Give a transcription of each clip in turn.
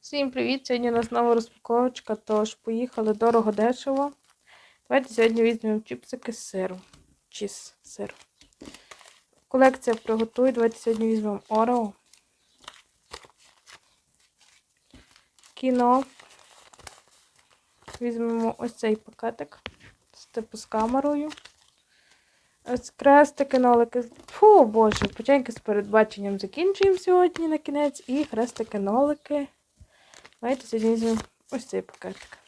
Всім привіт! Сьогодні у нас нова розпаковочка, тож поїхали дорого дешево. Давайте сьогодні візьмемо чіпсики з сиром. Чіз сир. Колекція приготуй. Давайте сьогодні візьмемо Орео. Кіно. Візьмемо ось цей пакетик. З типу з камерою. Ось крестики, нолики. Фу, боже, поченьки з передбаченням закінчуємо сьогодні на кінець. І хрестики, нолики. Давайте сьогодні візьмемо ось цей пакетик.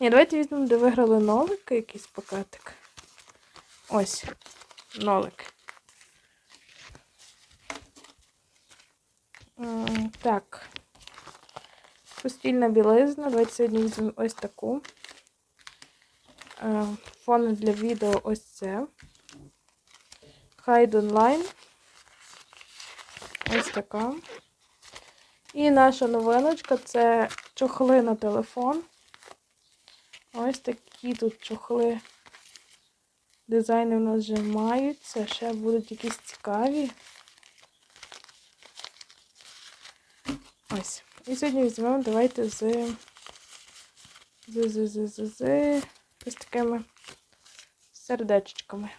Ні, давайте візьмемо, де виграли нолики, якийсь пакетик. Ось, нолик. Так. Постільна білизна. Давайте сьогодні візьмемо ось таку. Е, Фони для відео ось це. Хайд онлайн. Ось така. І наша новиночка це чохли на телефон. Ось такі тут чохли. Дизайни в нас вже маються. Ще будуть якісь цікаві. Ось. І сьогодні візьмемо, давайте з з, з, з, з, з ось такими сердечками.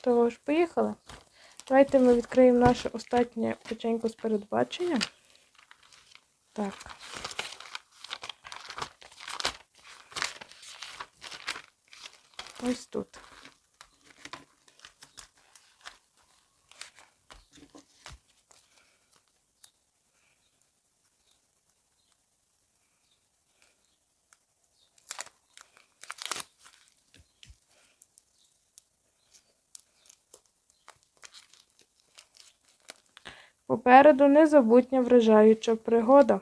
Тож, поїхали. Давайте ми відкриємо наше останнє печеньку з передбачення. Так. Ось тут. Попереду незабутня вражаюча пригода.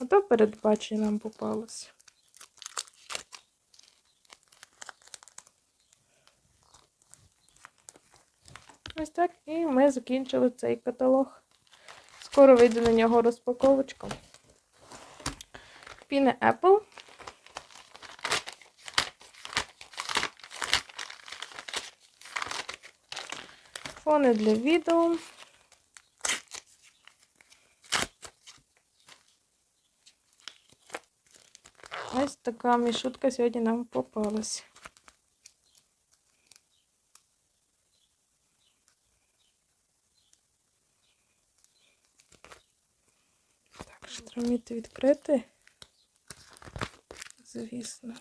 Ото передбачення нам попалося. Ось так. І ми закінчили цей каталог. Скоро вийде на нього розпаковочка. Піне Apple. Фони для відео. Ось така мішутка сьогодні нам попалась. Так, вміти відкрити. Звісно.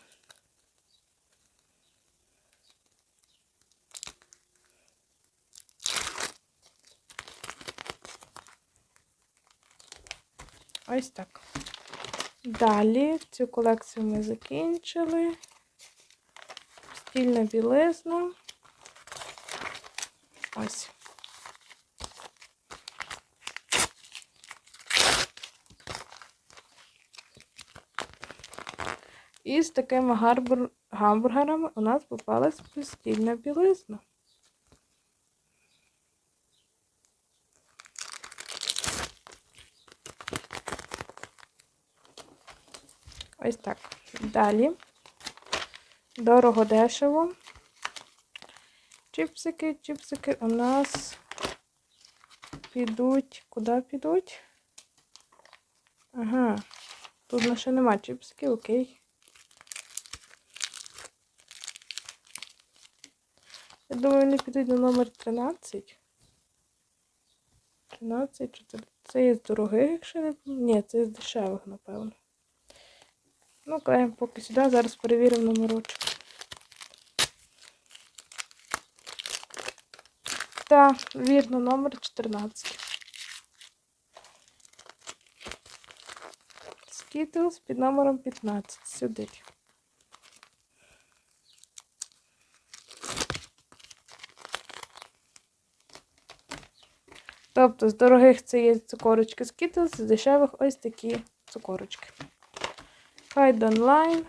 Ось так. Далі цю колекцію ми закінчили. Стільна білизна. Ось. І з такими гамбургерами у нас попалась постільна білизна. Ось так. Далі. Дорого дешево. Чіпсики, чіпсики у нас підуть. Куди підуть? Ага. Тут на ще нема чіпсиків, окей. Я думаю, вони підуть на номер 13. 13, 14. Це є з дорогих, якщо не Ні, це з дешевих, напевно. Ну, клеїмо поки сюди, зараз перевіримо номерочок. Так, вірно, номер 14. Skittles під номером 15. Сюди. Тобто з дорогих це є цукорочки Skittles, з дешевих ось такі цукорочки. Hide Online.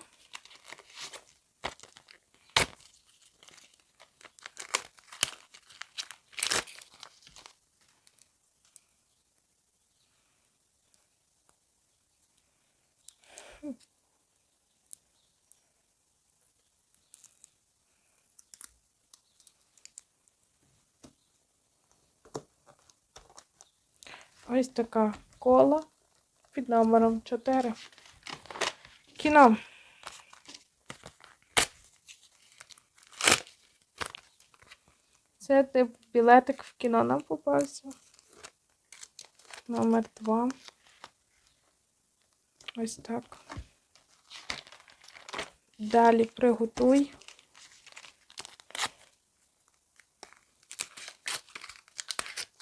Ось така кола під номером 4. Кіно. Це тип білетик в кіно нам попався. Номер 2. Ось так. Далі приготуй.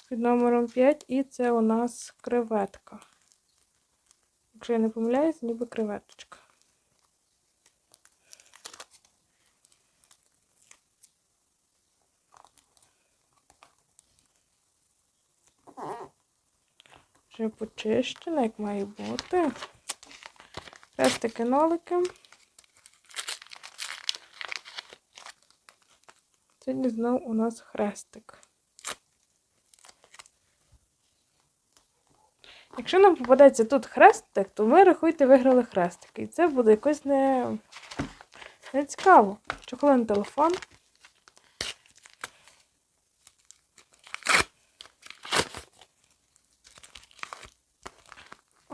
Під номером 5 і це у нас креветка. Якщо я не помиляюсь, ніби креветочка. Вже почищена, як має бути. Хрестики нолики. Сьогодні знов у нас хрестик. Якщо нам попадеться тут хрестик, то ми рахуйте виграли хрестики. І це буде якось не, не цікаво. Чохолин телефон.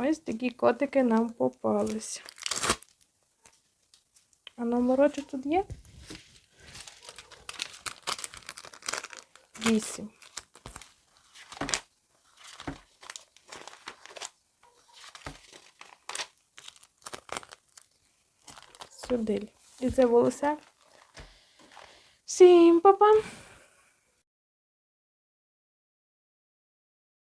Ось такі котики нам попались. А номерочок тут є? Вісім. Сюди. І це було все. Всім па-па!